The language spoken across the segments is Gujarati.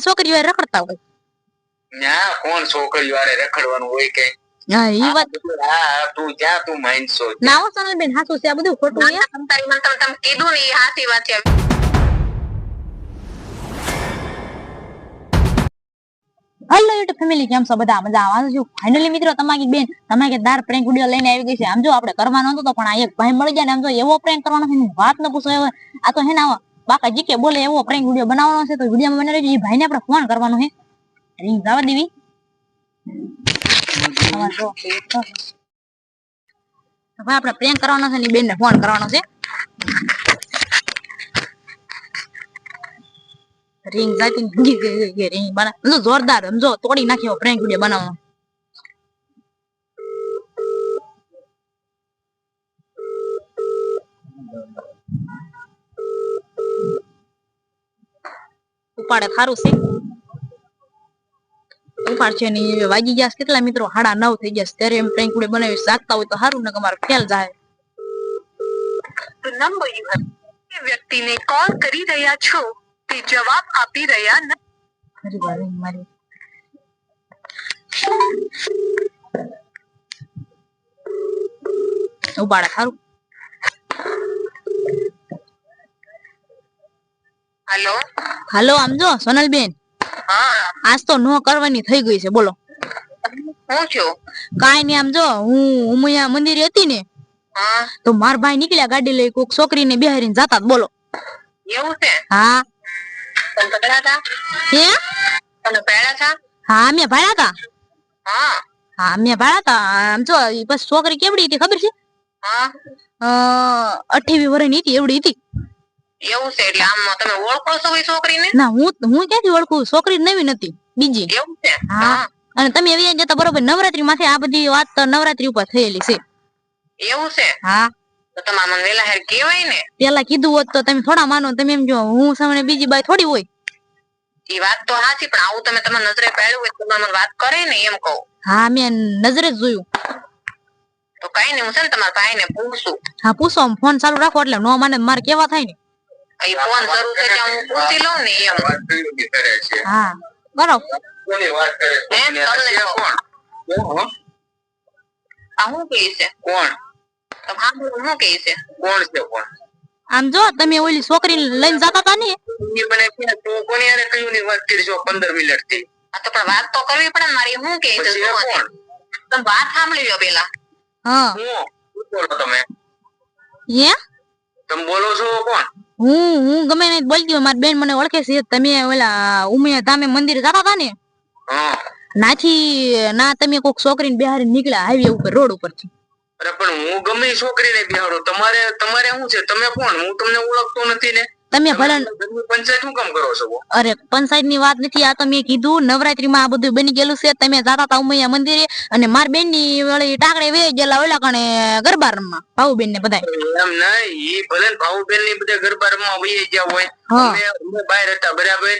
છોકરીઓ હારે રખડતા હોય. ના કોણ છોકરીઓ હારે રખડવાનું હોય કે? હા ઈ વાત હા તું જ્યાં તું માનશો ના હો સોનલબેન હાસુ છે આ બધું ખોટું છે. તમ તારી મને તમે તમે કીધું ને ઈ હાસી વાત છે. હેલો યુટ્યુબ ફેમિલી કેમ છો? બધા મજા આવવાનું છું ફાઇનલી મિત્રો તમારી બેન તમારી દાર પ્રેન્ક વીડિયો લઈને આવી ગઈ છે. આમ જો આપણે કરવાનો હતો પણ આ એક ભાઈ મળી ગયા ને આમ જો એવો પ્રેન્ક કરવાનો છે વાત ન પૂછો હવે આ તો હે ને આવા. બાકા જીકે બોલે એવો પ્રેન્ક વીડિયો બનાવવાનો છે તો વિડિયો બને રહેજો એ ભાઈને આપણે ફોન કરવાનો છે રિંગ જવા દેવી ભાઈ આપણે પ્રેન્ક કરવાનો છે ને બેન ને ફોન કરવાનો છે રિંગ જાતી રિંગ બના જોરદાર સમજો તોડી નાખ્યો પ્રેન્ક વીડિયો બનાવવાનો ઉપાડે ખારું છે. ઉપાડ છે ને વાગી ગયા કેટલા મિત્રો? હાડા નવ થઈ ગયા ત્યારે એમ પ્રેન્ક વિડિયો બનાવી જાગતા હોય તો સારું ને અમારો ખ્યાલ જાય. વ્યક્તિને કોલ કરી રહ્યા છો તે જવાબ આપી રહ્યા મારી. ઉપાડે ખારું હેલો? હાલો આમ જો સોનલબેન. હા. આજ તો નો કરવાની થઈ ગઈ છે બોલો. હું છું? કાઈ નહીં આમ જો હું ઉમૈયા મંદિરે હતી ને તો માર ભાઈ નીકળ્યા ગાડી લઈ કોક છોકરીને બેહારીને જાતા જતા બોલો. એવું છે? હા. તમે પકડ્યા હતા? હે? તમે પહેલા હતા? હા મેં ભાડ્યા હતા. હા. હા મેં ભાડ્યા હતા. આમ જો બસ છોકરી કેવડી હતી ખબર છે? હા. અ અઠ્યાવીસ વર્ષની હતી એવડી હતી. એવું છે એટલે આમ તમે ઓળખો છો કોઈ છોકરીને? ના હું હું ક્યાંથી ઓળખું? છોકરી નવી નથી બીજી. એવું છે? હા. અને તમે એવી જતા બરોબર નવરાત્રી માંથી આ બધી વાત તો નવરાત્રી ઉપર થયેલી છે. એવું છે? હા. તો તમારા મને વેલા હેર કેવાય ને. પેલા કીધું હોત તો તમે થોડા માનો તમે એમ જો હું સામે બીજી બાય થોડી હોય. એ વાત તો સાચી પણ આવું તમે તમારી નજરે પાડ્યું હોય તો મને વાત કરે ને એમ કહું. હા મેં નજરે જ જોયું. તો કઈ નહીં હું છે ને તમારા ભાઈ ને પૂછું. હા પૂછો ફોન ચાલુ રાખો એટલે નો માને મારે કેવા થાય ને? એ ફોન શરૂ છે ત્યાં હું પૂછી લઉં ને એમ. વાત કેવી રીતે કરે છે. હા બરોબર. કોની વાત કરે છે? હે? કોની આ તમને છે? કહું. કોણ કોણ? આ શું કહે છે? કોણ? તો હા બોલો, શું કહે છે? કોણ છે કોણ? આમ જો તમે ઓલી છોકરી લઈને જતા હતા ને? ઈ મને કે તું કોની હારે કયું ની વાત કરી? છો પંદર મિનિટથી. આ તો પણ વાત તો કરવી પડે ને મારી શું કહે છે પછી એ જુઓ. ને. કોણ? તમે વાત સાંભળી લો પેલા. હા. હું? શું બોલો તમે? હે? તમે બોલો છો કોણ? હું હું ગમે નહીં બોલતી હોય મારી બેન મને ઓળખે છે. તમે ઓલા ઉમિયા ધામે મંદિર જતા હતા ને? હા. નાથી ના તમે કોક છોકરીને બિહારી નીકળ્યા હાઈવે ઉપર રોડ ઉપરથી. અરે પણ હું ગમે છોકરીને બિહારો. તમારે તમારે શું છે? તમે કોણ? હું તમને ઓળખતો નથી ને. તમે ભલે પંચાયત શું કામ કરો છો અરે પંચાયતની વાત નથી આ તમે મેં કીધું નવરાત્રી માં આ બધું બની ગયેલું છે તમે જાતા હતા ઉમૈયા મંદિરે અને માર બેનની વળી ટાકડે વે ગયેલા ઓલા કણે ગરબા રમવા ભાવ બેન ને બધા એમ નહીં ભલે ને ભાઉબેનની બધા ગરબા રમવા વહી ગયા હોય અમે બહાર હતા બરાબર?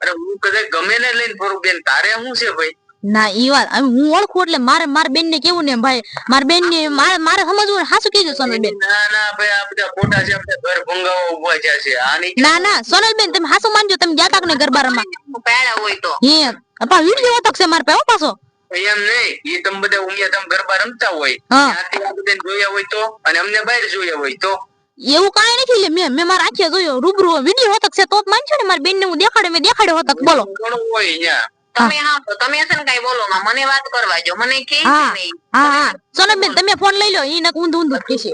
અરે હું કદાચ ગમે ને લઈને ફરું બેન તારે શું છે ભાઈ? ના ઈ વાત. હું ઓળખું એટલે મારે માર બેન ને કેવું ને ભાઈ? માર બેન ને મારે મારે સમજવું ને હાસુ કીધું સોનલ બેન ના ના ભાઈ આ બધા ખોટા છે આપણે ઘર ભંગાવા ઊભા થયા છે. આની ના ના સોનલ બેન તમે સાચું માનજો તમે ગયા તા ને ગરબા રમા પેડા હોય તો. હે અપા વિડિયો હતો છે મારે પે પાછો. એમ નહીં ઈ તમે બધા ઉમિયા તમે ગરબા રમતા હોય ત્યાંથી આ બધા જોયા હોય તો અને અમને બહાર જોયા હોય તો. એવું કાંઈ નથી લે મેં મેં મારા આંખે જોયો રૂબરૂ વિડિયો હતો છે તો જ માનજો ને મારી બેન ને હું દેખાડે મેં દેખાડ્યો હતો બોલો. ઘણું હોય અહીંયા? તમે હા તમે છે ને કઈ બોલો માં મને વાત કરવા જો મને કે હા. નહીં. હા હા. સોનલ બેન તમે ફોન લઈ લો ઈ નક ઊંધું ઊંધું જ કહેશે.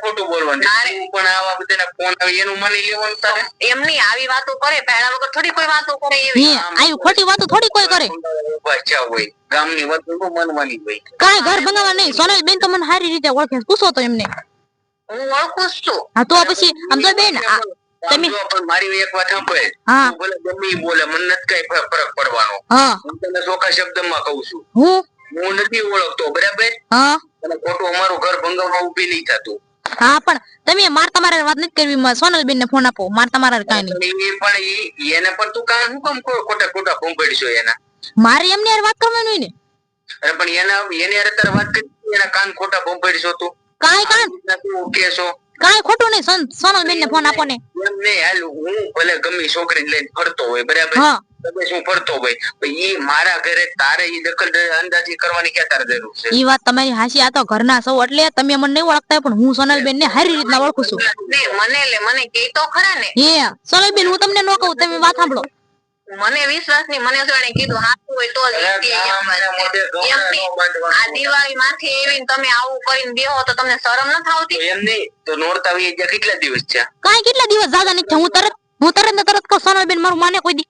ખોટું બોલવાનું. પણ આવા બધાના ફોન આવે એનું માની લેવાનું તારે. એમ આવી વાતો કરે પહેલા વગર થોડી કોઈ વાતો કરે એવી. આવી ખોટી વાતો થોડી કોઈ કરે. ઊભા હોય ગામની વાત ન માનવાની હોય? કાંઈ ઘર બનાવવા નહીં. સોનલ બેન તો મને સારી રીતે ઓળખે. પૂછો તો એમને. હું ઓળખું છું. હા તો પછી આમ તો બેન આ- તમે પણ મારી એક વાત સાંભળે હા. બોલે ગમે બોલે મને નથી કઈ ફરક પડવાનો. હા. હું તને ચોખ્ખા શબ્દમાં કહું છું. હું? હું નથી ઓળખતો બરાબર? હા. અને ખોટું અમારું ઘર ભંગાવવા ઊભી નહીં થતું. હા પણ તમે માર તમારે વાત નથી કરવી સોનલબેન ને ફોન આપો માર તમારે કઈ નહીં. એ પણ એને પણ તું કાન હું કામ ખોટા ખોટા ભંભળશો એના? મારે એમને યાર વાત કરવાની ને? અરે પણ એના એની અત્યારે તારે વાત કરી એના કાન ખોટા ભંભળશો તું? કાંઈ કાન તું કેશો કાંઈ ખોટું નહીં. સોન- સોનલ બેન ને. ફોન આપો ને હું ભલે ગમે છોકરી લઈને ફરતો હોય બરાબર? હા. કદાચ હું ફરતો હોય ઈ મારા ઘરે તારે ઈ દખલ અંદાજી કરવાની ક્યાં તારે જરૂર છે? ઈ વાત તમારી હાસી આ તો ઘરના સૌ એટલે તમે મને નહીં ઓળખતા પણ હું સોનલબેન ને સારી રીતના ઓળખું છું. મને લે મને કે તો ખરા ને. હે સોનલબેન હું તમને ન કહું તમે વાત સાંભળો. મને વિશ્વાસ નહીં. મને શું કીધું હાથું હોય તો. આ દિવાળી માંથી એવી તમે આવું કરીને બેહો તો તમને શરમ ન થાવતી એમ નહીં તો નોરતા આવી ગયા કેટલા દિવસ છે? કાંઈ કેટલા દિવસ દાદા નથી? હું તરત હું તરત ને તરત કહું સોનલબેન મારું માને કોઈ દી.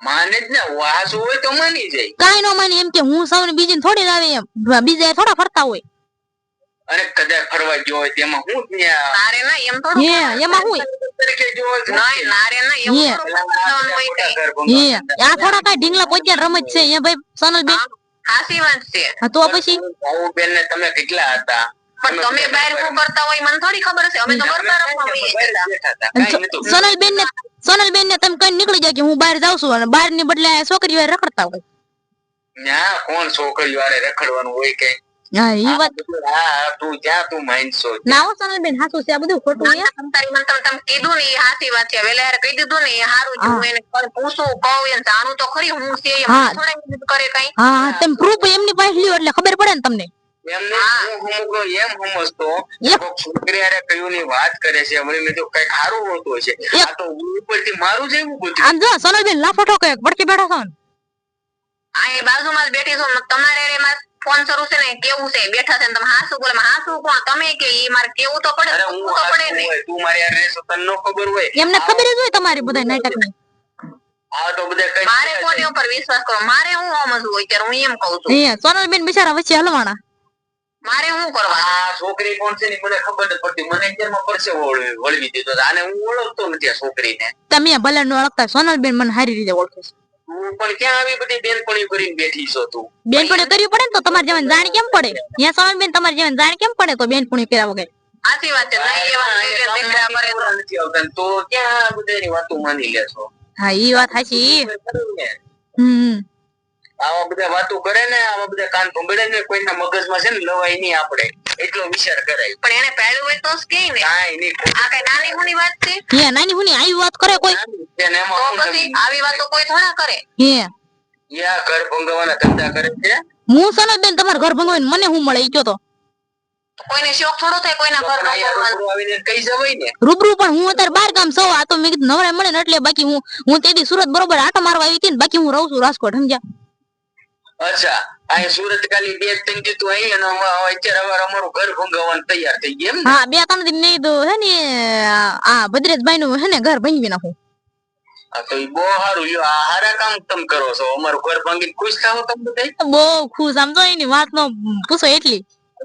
માને જ ને વાસ હોય તો માની જાય. કાંઈ ન માને એમ કે હું સૌને બીજી થોડી જ આવે એમ. બીજા થોડા ફરતા હોય. અને કદાચ ફરવા ગયો હોય તેમાં હું ત્યાં? નારે ના એમ હું તરીકે નારે ના કઈ. આ થોડા કાંઈ ઢીંગલા પોચ્યા રમત છે એ ભાઈ વાત છે. તો પછી? તમે કેટલા હતા? તમે બહાર શું કરતા હોય મને થોડી ખબર છે અમે તો રમવા હોઈએ. સોનલબેન ને સોનલબેન ને તમે કઈ નીકળી જાય કે હું બહાર જાઉં છું અને બહારની બદલે આ વાળે રખડતા હોય? ના કોણ છોકરી વાળે રખડવાનું હોય કે હા ઈ વાત તું જ્યાં તું માનશો ના હો સોનલબેન હાસું છે આ બધું ખોટું છે. ના, મને તમે તમે કીધું ને એ વાત છે. વેલા યાર કહી દીધું ને હારું છે એને પૂછું કહું એને જાણું તો ખરી હું છે એમ થોડા કરે કઈ. હા હા પ્રૂફ એમની પાસે લ્યો એટલે ખબર પડે ને તમને. એમને એમ સમજતો છોકરી હારે કયું ની વાત કરે છે વળી મેં તો કંઈક સારું હોતું હશે. આ તો ઉપરથી મારું છે એવું બધું આમ જો સોનલબેન લાફો ઠોકે પડતી બેઠા છો આ એ બાજુમાં જ બેઠી છો તમારે એમાં ફોન શરૂ છે ને કેવું છે? બેઠા છે ને તમે હાસુ બોલે હાસુ કોણ? તમે કે ઈ મારે કેવું તો પડે? અરે હું તો પડે ને તું મારી હારે રહેશો તને ન ખબર હોય. એમને ખબર જ હોય તમારી બધા નાટકની આ તો બધા કઈ મારે કોની ઉપર વિશ્વાસ કરો? મારે હું સમજવું હોય ત્યારે હું એમ કઉ છું. સોનલ સોનલબેન બિચારા વચ્ચે હલવાના. મારે હું કરવા આ છોકરી કોણ છે ને મને ખબર નથી પડતી. મને અત્યારમાં પરસે વળવી વળવી દીધો આને હું ઓળખતો નથી આ છોકરીને. તમે ભલે ન ઓળખતા સોનલબેન મને સારી રીતે ઓળખો છે. પણ ક્યાં આવી બધી બેનપણી કરીને બેઠી છો તું? બેનપણી કરવી પડે ને તો તમારે જેવાને જાણ કેમ પડે? ત્યાં સોનલબેન તમારે જેવાને જાણ કેમ પડે તો બેનપણી કર્યા વગર? સાચી વાત છે નહીં એવા દીકરા મારે નથી આવતા તો ક્યાં બધાની વાતો માની લેશો? હા ઈ વાત સાચી. હમ. આવા બધા વાતો કરે ને આવા બધા કાન ભંભળે ને કોઈના મગજમાં છે ને લવાય નહીં આપણે. એટલો વિચાર કરાય. પણ એને પહેલું હોય તો જ કે ને. કાંઈ નહીં. આ કઈ નાની મોની વાત છે? હે નાની હુની આવી વાત કરે કોઈ? એમાં પછી આવી વાતો કોઈ થોડા કરે? હે. યા ઘર ભંગવાના ધંધા કરે છે. હું સોનલબેન તમારા ઘર ભંગવીને મને હું મળે? ઈ કયો તો. કોઈને શોખ થોડો થાય કોઈના ઘર આવીને કઈ જવાય ને. રૂબરૂ પણ હું અત્યારે બાર ગામ સૌ આ તો મેં કીધું નવરા મળે ને એટલે બાકી હું હું તેથી સુરત બરોબર આટો મારવા આવી હતી ને બાકી હું રહું છું રાજકોટ સમજ્યા? અચ્છા અહીં સુરત ખાલી બે ત્રણ તું અહીં અને અત્યારે અમારે અમારું ઘર ભંગવાનું તૈયાર થઈ ગયું હા બે ત્રણ દિન નહીં તો હે ને આ ભદ્રેશભાઈ નું હે ને ઘર ભંગવી નાખું. તો ઈ બહુ સારું લ્યો આ હારા કામ તમે કરો છો. અમારું ઘર ભાંગીને ખુશ થાવ તમે બધા બહુ ખુશ આમ તો એની વાત નો પૂછો એટલી.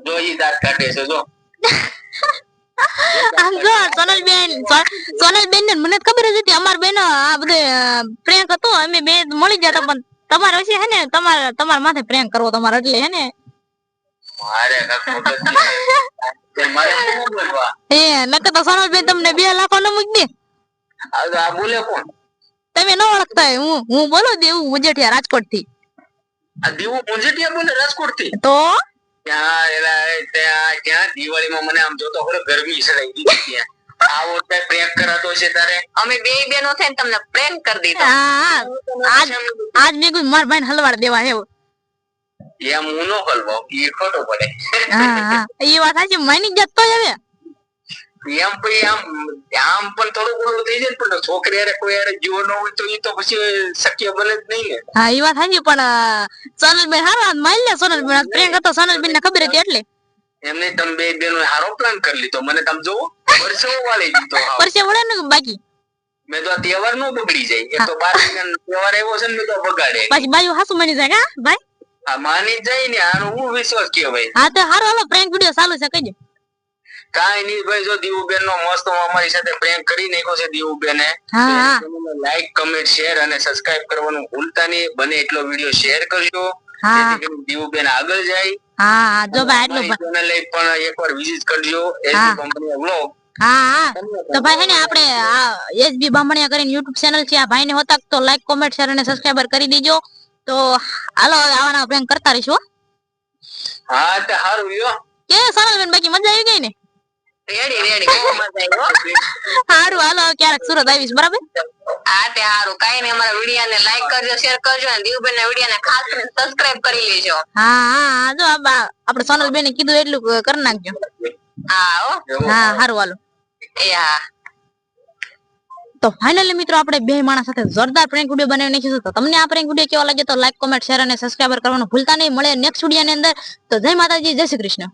જો ઈ દાંત કાઢે છે જો. આમ જો સોનલબેન સો- સોનલબેન ને મને ખબર જ હતી અમાર બેન આ બધે પ્રેન્ક હતો અમે બે મળી ગયા તા પણ તમારે પછી હે ને તમારે તમારા માથે પ્રેમ કરવો તમારે એટલે હે ને. એ નકર તો સોનલબેન તમને બે લાખો ન મૂકી દે. બોલે કોણ? તમે ન ઓળખતા હું હું બોલો દેવું મુંજેઠિયા રાજકોટથી દિવાળી માં બોલે રાજકોટથી તો? ત્યાં એલા એ ત્યાં ત્યાં દિવાળીમાં મને આમ જોતો ખરો ગરમી સડાઈ દીધી ત્યાં. આવો તે પ્રેમ કરાતો છે તારે. અમે બે બેનો થઈને તમને પ્રેમ કરી દીધો. આજ આજ મે કોઈ માર ભાઈ હલવાડ દેવા હે એમ હું નો હલવો એ ખોટો પડે હા હા. એ વાત સાચી માની જ તો હવે. એમ પછી આમ આમ પણ થોડું ઘણું થઈ જાય પણ છોકરી અરે કોઈ અરે જીવો ન હોય તો એ તો પછી શક્ય બને જ નહીં ને. હા એ વાત સાચી પણ સોનલબેન હારા માની લે સોનલબેન. પ્રેમ હતો સોનલબેન ને ખબર હતી એટલે. એમને તમે બે બેનો હારો પ્લાન કરી લીધો. મને તમે જોવો. વર્ષો વાળી દીધો હાવ. પરસે ને બાકી? મેં તો તહેવાર નો બગડી જાય. એ તો બાર તહેવાર આવ્યો છે ને મેં તો બગાડે. પછી બાજુ હાસુ માની જાય કા ભાઈ? આ માની જાય ને આનો હું વિશ્વાસ કેવાય હા તો હારો હાલો પ્રેન્ક વિડિયો ચાલુ છે કહીજો કાઈ નહીં ભાઈ જો દીવુબેન નો મસ્ત અમારી સાથે પ્રેન્ક કરી નાખ્યો છે દીવુબેને. હા હા. લાઈક કમેન્ટ શેર અને સબસ્ક્રાઇબ કરવાનું ભૂલતા નહીં. બને એટલો વીડિયો શેર કરજો. દીવુબેન આગળ જાય. હા જો ભાઈ આટલું ભા- પણ એકવાર વિઝિટ કરજો. એસી કંપની વ્લોગ હા હા. તો ભાઈ હે ને આપણે આ એસબી બામણિયા કરીને યુટ્યુબ ચેનલ છે આ ભાઈને હોતા તો લાઈક કોમેન્ટ શેર અને સબસ્ક્રાઇબર કરી દીજો. તો હાલો આવાના પ્રેન્ક કરતા રહીશું હા. તે સારું યો કે સોનલબેન બાકી મજા આવી ગઈ ને? રેડી રેડી મજા આવી સારું હાલો ક્યારેક સુરત આવીશ બરાબર? હા તે હારું. કઈ નઈ અમારા વીડિયો ને લાઈક કરજો શેર કરજો અને દીવબેન ના વીડિયો ને ખાસ કરીને સબસ્ક્રાઇબ કરી લેજો. હા હા જો આપણે સોનલ બેને કીધું એટલું કરી નાખજો. હા હા. સારું હાલો. હા. તો ફાઇનલી મિત્રો આપણે બે માણસ સાથે જોરદાર પ્રેન્ક વીડિયો બનાવી નાખ્યું છે. તો તમને આ પ્રેન્ક વીડિયો કેવો લાગે તો લાઈક કોમેન્ટ શેર અને સબસ્ક્રાઈબર કરવાનું ભૂલતા નહીં. મળે નેક્સ્ટ વિડીયોની અંદર. તો જય માતાજી, જય શ્રી કૃષ્ણ.